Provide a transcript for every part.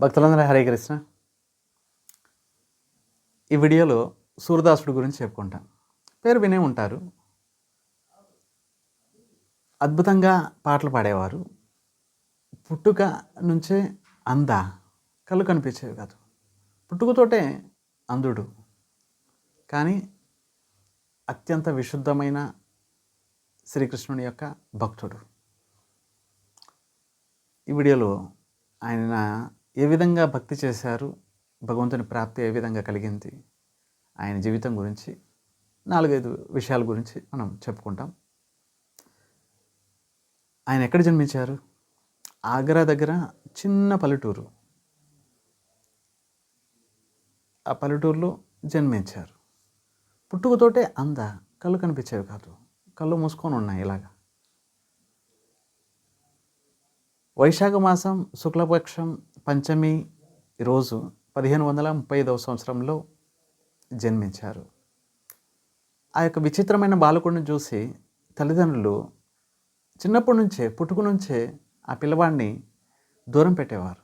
భక్తులందరూ హరే కృష్ణ. ఈ వీడియోలో సూర్యదాసుడు గురించి చెప్పుకుంటాం. పేరు వినే ఉంటారు. అద్భుతంగా పాటలు పాడేవారు. పుట్టుక నుంచే అంద కళ్ళు కనిపించేవి కాదు. పుట్టుకతోటే అంధుడు. కానీ అత్యంత విశుద్ధమైన శ్రీకృష్ణుని యొక్క భక్తుడు. ఈ వీడియోలో ఆయన ఏ విధంగా భక్తి చేశారు? భగవంతుని ప్రాప్తి ఏ విధంగా కలిగింది? ఆయన జీవితం గురించి నాలుగైదు విషయాల గురించి మనం చెప్పుకుంటాం. ఆయన ఎక్కడ జన్మించారు? ఆగ్రా దగ్గర చిన్న పల్లెటూరు. ఆ పల్లెటూరులో జన్మించారు. పుట్టుకతోటే అంద కళ్ళు కనిపించేవి కాదు. కళ్ళు మూసుకొని ఉన్నాయి ఇలాగా. వైశాఖ మాసం శుక్లపక్షం పంచమి రోజు పదిహేను వందల ముప్పై ఐదవ సంవత్సరంలో జన్మించారు. ఆ యొక్క విచిత్రమైన బాలకుడిని చూసి తల్లిదండ్రులు చిన్నప్పటి నుంచే పుట్టుకు నుంచే ఆ పిల్లవాడిని దూరం పెట్టేవారు.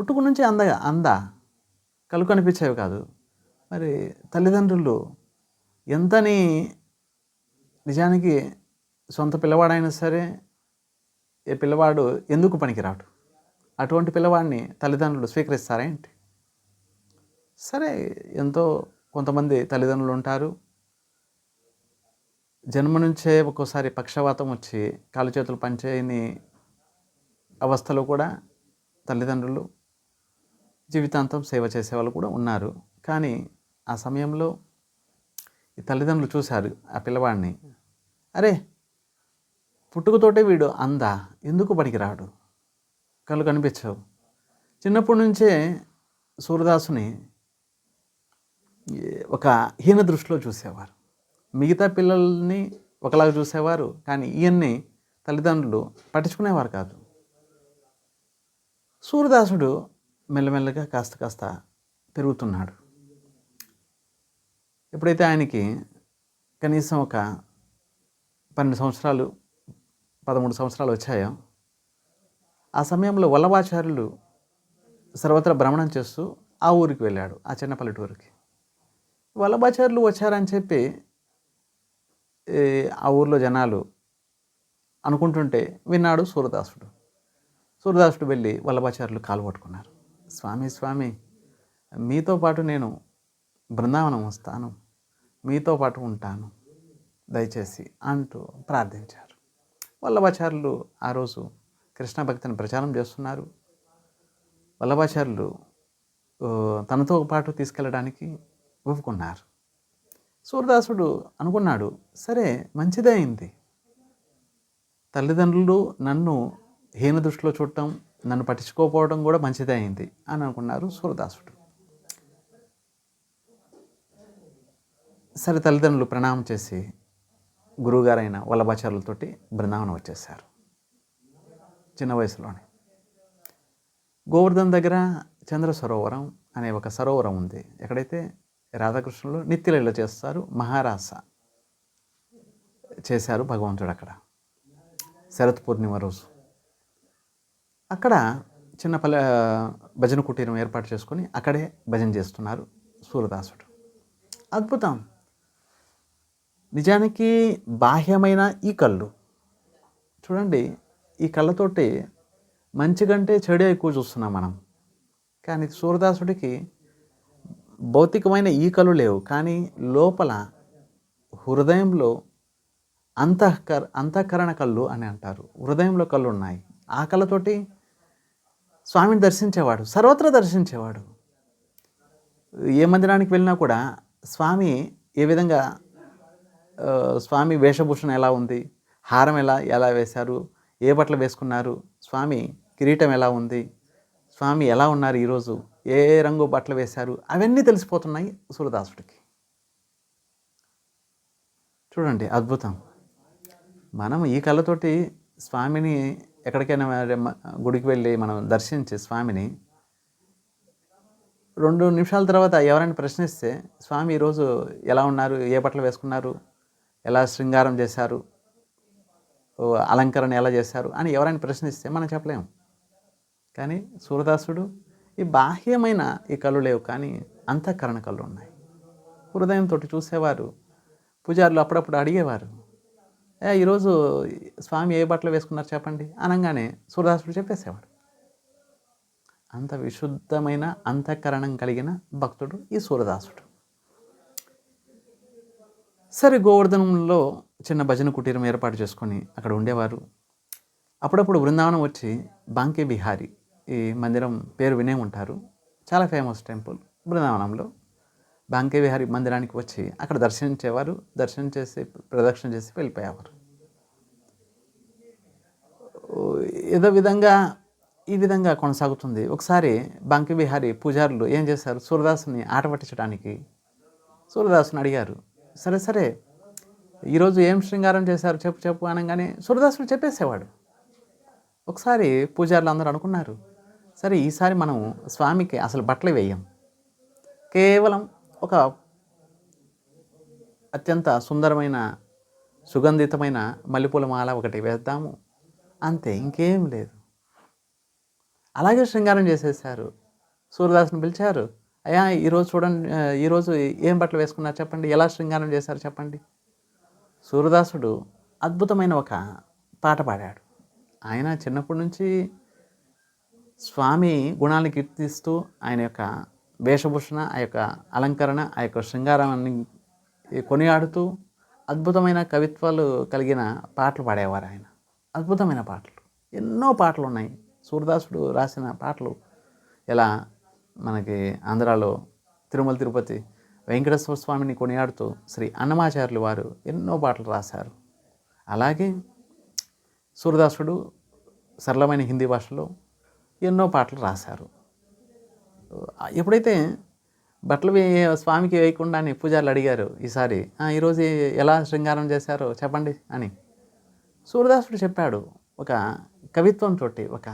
పుట్టుకు నుంచే అంద అంద కళ్ళు కనిపించేవి కాదు. మరి తల్లిదండ్రులు ఎంతని నిజానికి సొంత పిల్లవాడైనా సరే ఏ పిల్లవాడు ఎందుకు పనికిరాడు? అటువంటి పిల్లవాడిని తల్లిదండ్రులు స్వీకరిస్తారా ఏంటి? సరే ఎంతో కొంతమంది తల్లిదండ్రులు ఉంటారు. జన్మ నుంచే ఒక్కోసారి పక్షవాతం వచ్చి కాలు చేతులు పనిచేయని అవస్థలో కూడా తల్లిదండ్రులు జీవితాంతం సేవ చేసేవాళ్ళు కూడా ఉన్నారు. కానీ ఆ సమయంలో ఈ తల్లిదండ్రులు చూశారు ఆ పిల్లవాడిని. అరే పుట్టుకతోటే వీడు అందా? ఎందుకు పనికిరాడు? కళ్ళు కనిపించవు. చిన్నప్పటి నుంచే సూర్యదాసుని ఒక హీన దృష్టిలో చూసేవారు. మిగతా పిల్లల్ని ఒకలాగా చూసేవారు కానీ ఈయన్ని తల్లిదండ్రులు పట్టించుకునేవారు కాదు. సూర్యదాసుడు మెల్లమెల్లగా కాస్త కాస్త పెరుగుతున్నాడు. ఎప్పుడైతే ఆయనకి కనీసం ఒక పన్నెండు సంవత్సరాలు పదమూడు సంవత్సరాలు వచ్చాయో ఆ సమయంలో వల్లభాచార్యులు సర్వత్రా భ్రమణం చేస్తూ ఆ ఊరికి వెళ్ళాడు ఆ చిన్న పల్లెటూరికి వల్లభాచార్యులు వచ్చారని చెప్పి ఆ ఊర్లో జనాలు అనుకుంటుంటే విన్నాడు సూర్యదాసుడు సూర్యదాసుడు వెళ్ళి వల్లభాచార్యులు కాలు పట్టుకున్నారు. స్వామి స్వామి మీతో పాటు నేను బృందావనం వస్తాను మీతో పాటు ఉంటాను దయచేసి అంటూ ప్రార్థించారు. వల్లభాచార్యులు ఆ రోజు కృష్ణ భక్తిని ప్రచారం చేస్తున్నారు. వల్లభాచార్యులు తనతో పాటు తీసుకెళ్ళడానికి ఒప్పుకున్నారు సూర్యదాసుడు అనుకున్నాడు సరే మంచిదే అయింది. తల్లిదండ్రులు నన్ను హీన దృష్టిలో చూడటం నన్ను పట్టించుకోకపోవడం కూడా మంచిదే అయింది అని అనుకున్నారు సూర్యదాసుడు. సరే తల్లిదండ్రులు ప్రణామం చేసి గురువుగారైన వల్లభాచార్యులతోటి బృందావనం వచ్చేసారు చిన్న వయసులోనే. గోవర్ధన్ దగ్గర చంద్ర సరోవరం అనే ఒక సరోవరం ఉంది. ఎక్కడైతే రాధాకృష్ణులు నిత్యలీల చేస్తారు మహారాస చేశారు భగవంతుడు అక్కడ. శరత్ పూర్ణిమ రోజు. అక్కడ చిన్న పల్లె భజన కుటీరం ఏర్పాటు చేసుకొని అక్కడే భజన చేస్తున్నారు సూరదాసుడు. అద్భుతం. నిజానికి బాహ్యమైన ఈ కళ్ళు. చూడండి ఈ కళ్ళతోటి మంచి కంటే చెడే ఎక్కువ చూస్తున్నాం మనం. కానీ సూర్యదాసుడికి భౌతికమైన ఈ కళ్ళు లేవు. కానీ లోపల హృదయంలో అంతఃకర అంతఃకరణ కళ్ళు అని అంటారు. హృదయంలో కళ్ళు ఉన్నాయి. ఆ కళ్ళతోటి స్వామిని దర్శించేవాడు సర్వత్రా దర్శించేవాడు. ఏ మందిరానికి వెళ్ళినా కూడా స్వామి ఏ విధంగా స్వామి వేషభూషణ ఎలా ఉంది హారం ఎలా ఎలా వేశారు ఏ బట్టలు వేసుకున్నారు? స్వామి కిరీటం ఎలా ఉంది? స్వామి ఎలా ఉన్నారు ఈరోజు? ఏ రంగు బట్టలు వేశారు? అవన్నీ తెలిసిపోతున్నాయి సూరదాసుడికి. చూడండి అద్భుతం. మనం ఈ కళ్ళతోటి స్వామిని ఎక్కడికైనా గుడికి వెళ్ళి మనం దర్శించి స్వామిని రెండు నిమిషాల తర్వాత ఎవరైనా ప్రశ్నిస్తే స్వామి ఈరోజు ఎలా ఉన్నారు? ఏ బట్టలు వేసుకున్నారు? ఎలా శృంగారం చేశారు? అలంకరణ ఎలా చేశారు అని ఎవరైనా ప్రశ్నిస్తే మనం చెప్పలేము. కానీ సూరదాసుడు ఈ బాహ్యమైన ఈ కళ్ళు లేవు కానీ అంతఃకరణ కళ్ళు ఉన్నాయి. హృదయంతో చూసేవారు పూజారులు అప్పుడప్పుడు అడిగేవారు ఈరోజు స్వామి ఏ బట్టలు వేసుకున్నారు చెప్పండి? అనగానే సూరదాసుడు చెప్పేసేవాడు. అంత విశుద్ధమైన అంతఃకరణం కలిగిన భక్తుడు ఈ సూరదాసుడు. సరే గోవర్ధనంలో చిన్న భజన కుటీరం ఏర్పాటు చేసుకొని అక్కడ ఉండేవారు. అప్పుడప్పుడు బృందావనం వచ్చి బాంకే బిహారీ ఈ మందిరం పేరు వినే ఉంటారు. చాలా ఫేమస్ టెంపుల్ బృందావనంలో. బాంకే విహారీ మందిరానికి వచ్చి అక్కడ దర్శించేవారు దర్శనం చేసి ప్రదక్షిణ చేసి వెళ్ళిపోయేవారు. ఏదో విధంగా ఈ విధంగా కొనసాగుతుంది. ఒకసారి బాంకే విహారీ పూజారులు ఏం చేశారు? సూర్యదాసుని ఆట పట్టించడానికి సూర్యదాసుని అడిగారు. సరే సరే ఈరోజు ఏం శృంగారం చేశారు చెప్పు చెప్పు అనగానే సూర్యదాసుడు చెప్పేసేవాడు. ఒకసారి పూజారులు అందరూ అనుకున్నారు సరే ఈసారి మనం స్వామికి అసలు బట్టలు వేయం. కేవలం ఒక అత్యంత సుందరమైన సుగంధితమైన మల్లెపూల మాల ఒకటి వేద్దాము. అంతే ఇంకేం లేదు. అలాగే శృంగారం చేసేసారు సూర్యదాసుని పిలిచారు అయ్యా ఈరోజు చూడండి ఈరోజు ఏం బట్టలు వేసుకున్నారు చెప్పండి ఎలా శృంగారం చేశారు చెప్పండి. సూర్యదాసుడు అద్భుతమైన ఒక పాట పాడాడు. ఆయన చిన్నప్పటి నుంచి స్వామి గుణాలను కీర్తిస్తూ ఆయన యొక్క వేషభూషణ ఆ యొక్క అలంకరణ ఆ యొక్క శృంగారాన్ని కొనియాడుతూ అద్భుతమైన కవిత్వాలు కలిగిన పాటలు పాడేవారు ఆయన. అద్భుతమైన పాటలు. ఎన్నో పాటలు ఉన్నాయి. సూర్యదాసుడు రాసిన పాటలు ఎలా మనకి ఆంధ్రాలో తిరుమల తిరుపతి వెంకటేశ్వర స్వామిని కొనియాడుతూ శ్రీ అన్నమాచార్యులు వారు ఎన్నో పాటలు రాశారు. అలాగే సూర్యదాసుడు సరళమైన హిందీ భాషలో ఎన్నో పాటలు రాశారు. ఎప్పుడైతే బట్టలు వే స్వామికి వేయకుండానే పూజారులు అడిగారు ఈసారి ఈరోజు ఎలా శృంగారం చేశారో చెప్పండి అని. సూర్యదాసుడు చెప్పాడు ఒక కవిత్వంతో ఒక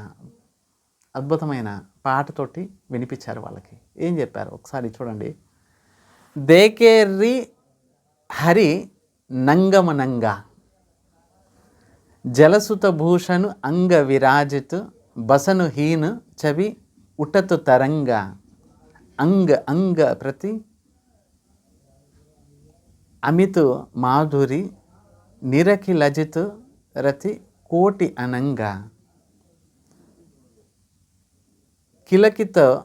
అద్భుతమైన పాటతోటి వినిపించారు వాళ్ళకి. ఏం చెప్పారు? ఒకసారి చూడండి. దేకేర్రి హరి నంగమనంగ. జలసుత భూషణు అంగ విరాజితు బసను హీను చవి ఉటతు తరంగ. అంగ అంగ ప్రతి అమితు మాధురి నిరకి లజితు రతి కోటి అనంగ. కిలకిత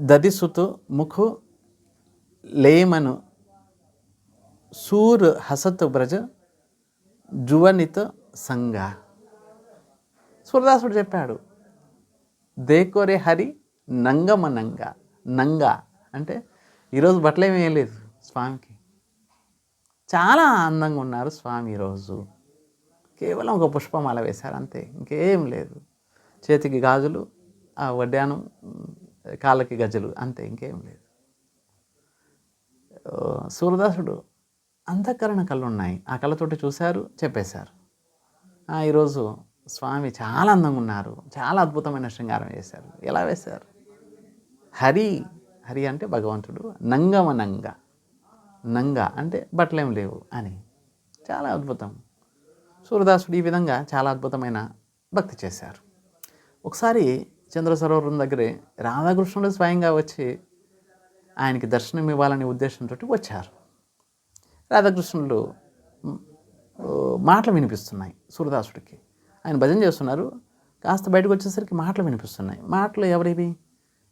దదిసుతు ముఖు లేమను సూర్ హసత్ బ్రజ జువనిత సంగ సూరదాసుడు చెప్పాడు దేకోరే హరి నంగమ నంగ. నంగ అంటే ఈరోజు బట్టలేమీ వేయలేదు స్వామికి. చాలా అందంగా ఉన్నారు స్వామి ఈరోజు. కేవలం ఒక పుష్పమాల వేశారు అంతే ఇంకేం లేదు. చేతికి గాజులు ఆ వడ్డానం కాళ్ళకి గజ్జలు అంతే ఇంకేం లేదు. సూర్యదాసుడు అంతఃకరణ కళ్ళు ఉన్నాయి ఆ కళ్ళతోటి చూశారు చెప్పేశారు. "ఆ, ఈరోజు స్వామి చాలా అందంగా ఉన్నారు. చాలా అద్భుతమైన శృంగారం చేశారు. ఎలా వేశారు? హరి హరి అంటే భగవంతుడు. నంగమ నంగ నంగ అంటే బట్టలేం లేవు అని. చాలా అద్భుతం. సూర్యదాసుడు ఈ విధంగా చాలా అద్భుతమైన భక్తి చేశారు. ఒకసారి చంద్ర సరోవరం దగ్గరే రాధాకృష్ణుడు స్వయంగా వచ్చి ఆయనకి దర్శనం ఇవ్వాలనే ఉద్దేశంతో వచ్చారు. రాధాకృష్ణులు మాటలు వినిపిస్తున్నాయి సూర్యదాసుడికి ఆయన భజన చేస్తున్నారు. కాస్త బయటకు వచ్చేసరికి మాటలు వినిపిస్తున్నాయి. మాటలు ఎవరివి?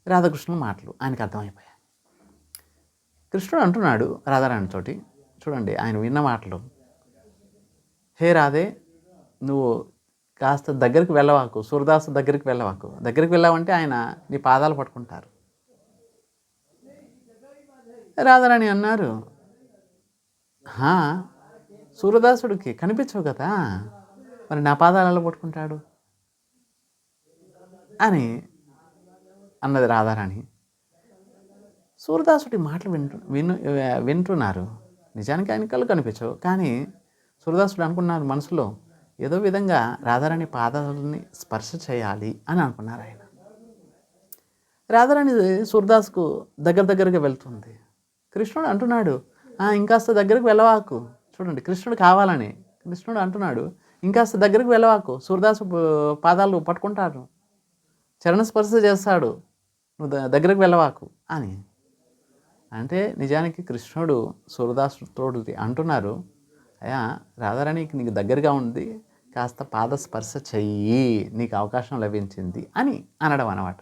రాధాకృష్ణుల మాటలు. ఆయనకి అర్థమైపోయాయి. కృష్ణుడు అంటున్నాడు రాధారాణితోటి చూడండి ఆయన విన్న మాటలు. హే రాధే నువ్వు కాస్త దగ్గరికి వెళ్ళవాకు సూర్యదాసు దగ్గరికి వెళ్ళవాకు. దగ్గరికి వెళ్ళావంటే ఆయన నీ పాదాలు పట్టుకుంటారు. రాధారాణి అన్నారు. సూర్యదాసుడికి కనిపించవు కదా? మరి నా పాదాలు ఎలా పట్టుకుంటాడు? అని అన్నది రాధారాణి. సూర్యదాసుడి మాటలు వింటు విను వింటున్నారు. నిజానికి ఆయన కళ్ళు కనిపించవు. కానీ సూర్యదాసుడు అనుకున్నారు మనసులో ఏదో విధంగా రాధారాణి పాదాలని స్పర్శ చేయాలి అని అనుకున్నారు ఆయన. రాధారాణి సూర్యదాస్కు దగ్గర దగ్గరగా వెళ్తుంది. కృష్ణుడు అంటున్నాడు. ఇంకాస్త దగ్గరకు వెళ్ళవాకు. చూడండి కృష్ణుడు కావాలని. కృష్ణుడు అంటున్నాడు ఇంకాస్త దగ్గరకు వెళ్ళవాకు. సూర్దాసు పాదాలు పట్టుకుంటాడు. చరణస్పర్శ చేస్తాడు. నువ్వు దగ్గరకు వెళ్ళవాకు. అని. అంటే నిజానికి కృష్ణుడు సూరదాసుతోడు అంటున్నారు. అయ్యా రాధారాణికి నీకు దగ్గరగా ఉంది. కాస్త పాద స్పర్శ చెయ్యి. నీకు అవకాశం లభించింది. అని అనడం అనమాట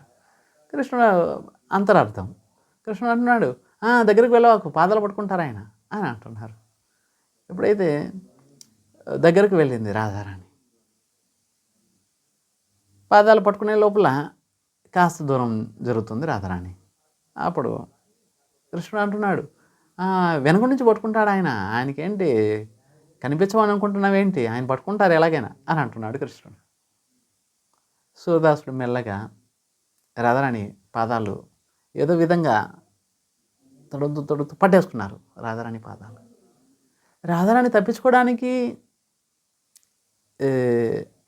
కృష్ణుడు అంతరార్థం. కృష్ణుడు అంటున్నాడు దగ్గరికి వెళ్ళవాకు పాదాలు పట్టుకుంటారు ఆయన? అని అంటున్నారు. ఎప్పుడైతే దగ్గరకు వెళ్ళింది రాధారాణి పాదాలు పట్టుకునే లోపల కాస్త దూరం జరుగుతుంది రాధారాణి అప్పుడు కృష్ణుడు అంటున్నాడు వెనక నుంచి పట్టుకుంటాడు ఆయన. ఆయనకేంటి? కనిపించమని అనుకుంటున్నావేంటి? ఆయన పట్టుకుంటారు ఎలాగైనా అని అంటున్నాడు కృష్ణుడు. సూర్దాసుడు మెల్లగా రాధారాణి పాదాలు ఏదో విధంగా తొడుతూ తొడుతూ పట్టేసుకున్నారు రాధారాణి పాదాలు. రాధారాణి తప్పించుకోవడానికి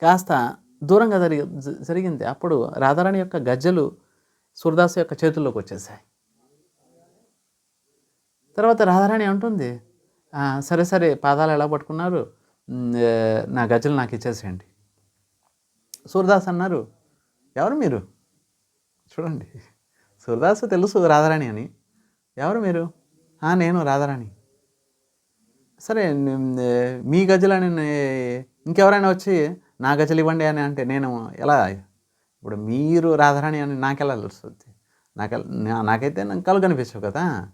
కాస్త దూరంగా జరిగి జరిగింది. అప్పుడు రాధారాణి యొక్క గజ్జలు సూర్దాస్ యొక్క చేతుల్లోకి వచ్చేసాయి. తర్వాత రాధారాణి అంటుంది సరే సరే పాదాలు ఎలా పట్టుకున్నారు? నా గజ్జలు నాకు ఇచ్చేసేయండి. సూర్దాస్ అన్నారు ఎవరు మీరు? చూడండి. సూర్దాస్ తెలుసు రాధారాణి అని. ఎవరు మీరు? నేను రాధారాణి. సరే మీ గజలని ఇంకెవరైనా వచ్చి నా గజలు ఇవ్వండి అని అంటే నేను ఎలా ఇప్పుడు మీరు రాధారాణి అని నాకెలా తెలుస్తుంది? నాకు నాకైతే నాకు కళ్ళు కనిపించవు కదా.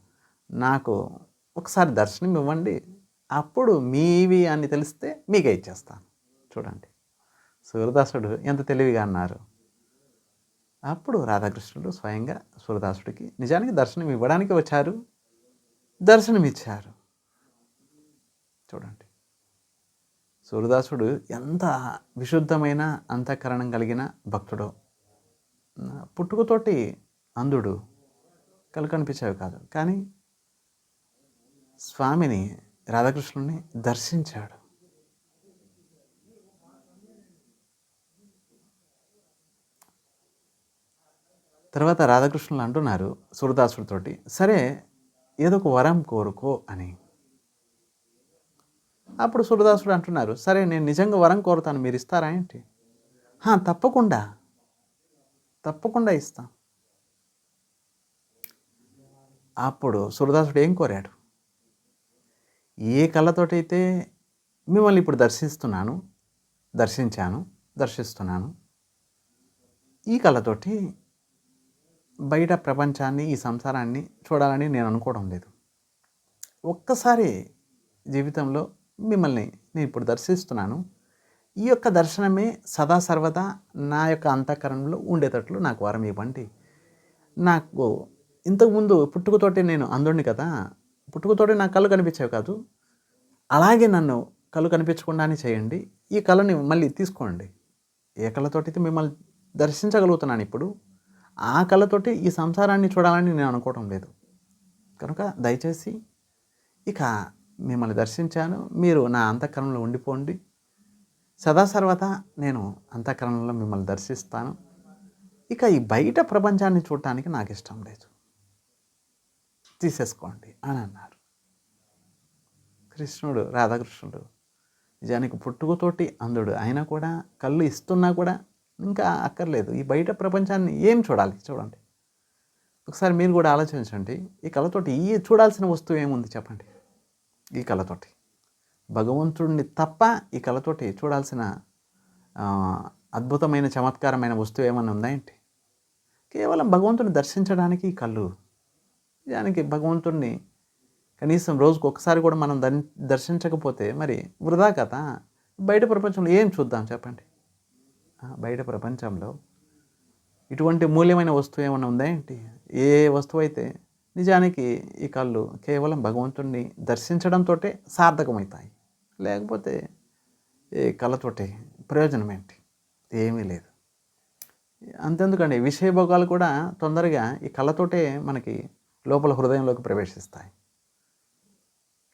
నాకు ఒకసారి దర్శనం ఇవ్వండి. అప్పుడు మీవి అని తెలిస్తే మీకే ఇచ్చేస్తాను. చూడండి. సూర్యదాసుడు ఎంత తెలివిగా అన్నారు. అప్పుడు రాధాకృష్ణుడు స్వయంగా సూరదాసుడికి నిజానికి దర్శనం ఇవ్వడానికి వచ్చారు. దర్శనం ఇచ్చారు చూడండి. సూర్యదాసుడు ఎంత విశుద్ధమైన అంతఃకరణం కలిగిన భక్తుడో. పుట్టుకతోటి అంధుడు. కళ్ళు కనిపించేవి కాదు. కానీ స్వామిని రాధాకృష్ణుని దర్శించాడు. తర్వాత రాధాకృష్ణులు అంటున్నారు సూరదాసుడితోటి సరే ఏదో ఒక వరం కోరుకో అని. అప్పుడు సూరదాసుడు అంటున్నారు సరే నేను నిజంగా వరం కోరుతాను మీరు ఇస్తారా ఏంటి? "హా, తప్పకుండా తప్పకుండా ఇస్తాం. అప్పుడు సూరదాసుడు ఏం కోరాడు? ఏ కళ్ళతోటైతే మిమ్మల్ని ఇప్పుడు దర్శిస్తున్నాను దర్శించాను దర్శిస్తున్నాను ఈ కళ్ళతోటి బయట ప్రపంచాన్ని ఈ సంసారాన్ని చూడాలని నేను అనుకోవడం లేదు. ఒక్కసారి జీవితంలో మిమ్మల్ని నేను ఇప్పుడు దర్శిస్తున్నాను. ఈ యొక్క దర్శనమే సదా సర్వదా నా యొక్క అంతఃకరణలో ఉండేటట్లు నాకు వరం ఇవ్వండి. నాకు ఇంతకుముందు పుట్టుకతోటి నేను అందుడిని కదా పుట్టుకతోటి నా కళ్ళు కనిపించేవి కాదు. అలాగే నన్ను కళ్ళు కనిపించకుండానే చేయండి. ఈ కళని మళ్ళీ తీసుకోండి. ఏ కళ్ళతోటి అయితే మిమ్మల్ని దర్శించగలుగుతున్నాను ఇప్పుడు? ఆ కళ్ళతోటి ఈ సంసారాన్ని చూడాలని నేను అనుకోవడం లేదు. కనుక దయచేసి ఇక మిమ్మల్ని దర్శించాను. మీరు నా అంతఃకరణలో ఉండిపోండి. సదా సర్వదా నేను అంతఃకరణలో మిమ్మల్ని దర్శిస్తాను. ఇక ఈ బయట ప్రపంచాన్ని చూడటానికి నాకు ఇష్టం లేదు. తీసేసుకోండి అని అన్నారు. కృష్ణుడు రాధాకృష్ణుడు నిజానికి పుట్టుకతోటి అందుడు అయినా కూడా కళ్ళు ఇస్తున్నా కూడా ఇంకా అక్కర్లేదు. ఈ బయట ప్రపంచాన్ని ఏం చూడాలి చూడండి. ఒకసారి మీరు కూడా ఆలోచించండి. ఈ కళతోటి ఈ చూడాల్సిన వస్తువు ఏముంది చెప్పండి? ఈ కళతోటి. భగవంతుడిని తప్ప ఈ కళతోటి చూడాల్సిన అద్భుతమైన చమత్కారమైన వస్తువు ఏమన్నా ఉందా ఏంటి? కేవలం భగవంతుని దర్శించడానికి ఈ కళ్ళు. నిజానికి భగవంతుడిని కనీసం రోజుకు ఒకసారి కూడా మనం దర్శించకపోతే మరి వృధా కదా? బయట ప్రపంచంలో ఏం చూద్దాం చెప్పండి? బయట ప్రపంచంలో ఇటువంటి మూల్యమైన వస్తువు ఏమైనా ఉందా ఏంటి? ఏ వస్తువు అయితే నిజానికి ఈ కళ్ళు కేవలం భగవంతుణ్ణి దర్శించడంతో సార్థకమవుతాయి. లేకపోతే ఈ కళ్ళతోటి ప్రయోజనం ఏంటి? ఏమీ లేదు. అంతెందుకండి విషయభోగాలు కూడా తొందరగా ఈ కళ్ళతోటే మనకి లోపల హృదయంలోకి ప్రవేశిస్తాయి.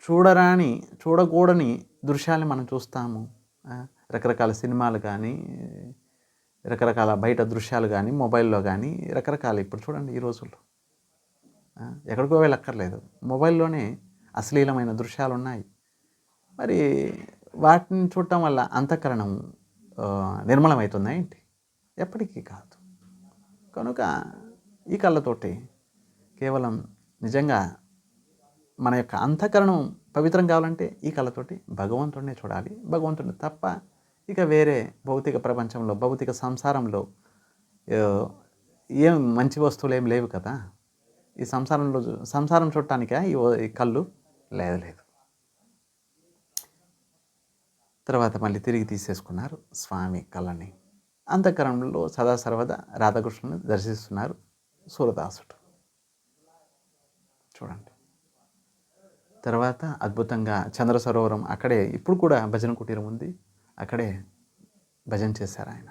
చూడరాని చూడకూడని దృశ్యాలను మనం చూస్తాము. రకరకాల సినిమాలు కానీ రకరకాల బయట దృశ్యాలు కానీ మొబైల్లో కానీ రకరకాల ఇప్పుడు చూడండి ఈ రోజుల్లో. ఎక్కడికో వెళ్ళక్కర్లేదు. మొబైల్లోనే అశ్లీలమైన దృశ్యాలు ఉన్నాయి. మరి వాటిని చూడటం వల్ల అంతఃకరణం నిర్మలమవుతుందా ఏంటి? ఎప్పటికీ కాదు. కనుక ఈ కళ్ళతోటి కేవలం నిజంగా మన యొక్క అంతఃకరణం పవిత్రం కావాలంటే ఈ కళ్ళతోటి భగవంతుడినే చూడాలి. భగవంతుడిని తప్ప ఇక వేరే భౌతిక ప్రపంచంలో భౌతిక సంసారంలో ఏం మంచి వస్తువులు ఏం లేవు కదా. ఈ సంసారంలో సంసారం చూడటానికా ఈ కళ్ళు? లేదు లేదు. తర్వాత మళ్ళీ తిరిగి తీసేసుకున్నారు స్వామి కళ్ళని అంతఃకరణంలో సదా సర్వదా రాధాకృష్ణుని దర్శిస్తున్నారు సూరదాసుడు. చూడండి. తర్వాత అద్భుతంగా చంద్ర సరోవరం అక్కడే ఇప్పుడు కూడా భజన కుటీరం ఉంది. అక్కడే భజన చేశారు ఆయన.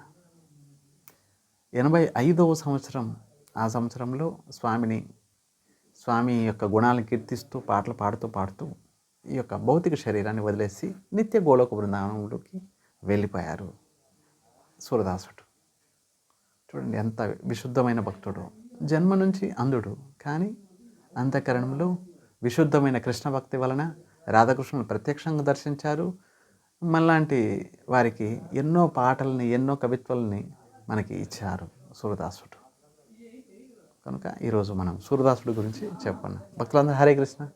ఎనభై ఐదవ సంవత్సరం ఆ సంవత్సరంలో స్వామిని స్వామి యొక్క గుణాలను కీర్తిస్తూ పాటలు పాడుతూ పాడుతూ ఈ యొక్క భౌతిక శరీరాన్ని వదిలేసి నిత్య గోలోక బృందావనంలోకి వెళ్ళిపోయారు సూరదాసుడు. చూడండి ఎంత విశుద్ధమైన భక్తుడు. జన్మ నుంచి అంధుడు. కానీ అంతఃకరణంలో విశుద్ధమైన కృష్ణ భక్తి వలన రాధాకృష్ణుని ప్రత్యక్షంగా దర్శించారు. మనలాంటి వారికి ఎన్నో పాటల్ని ఎన్నో కవిత్వాలని మనకి ఇచ్చారు సూరదాసుడు. కనుక ఈరోజు మనం సూరదాసుడు గురించి చెప్పండి. భక్తులందరూ హరే కృష్ణ.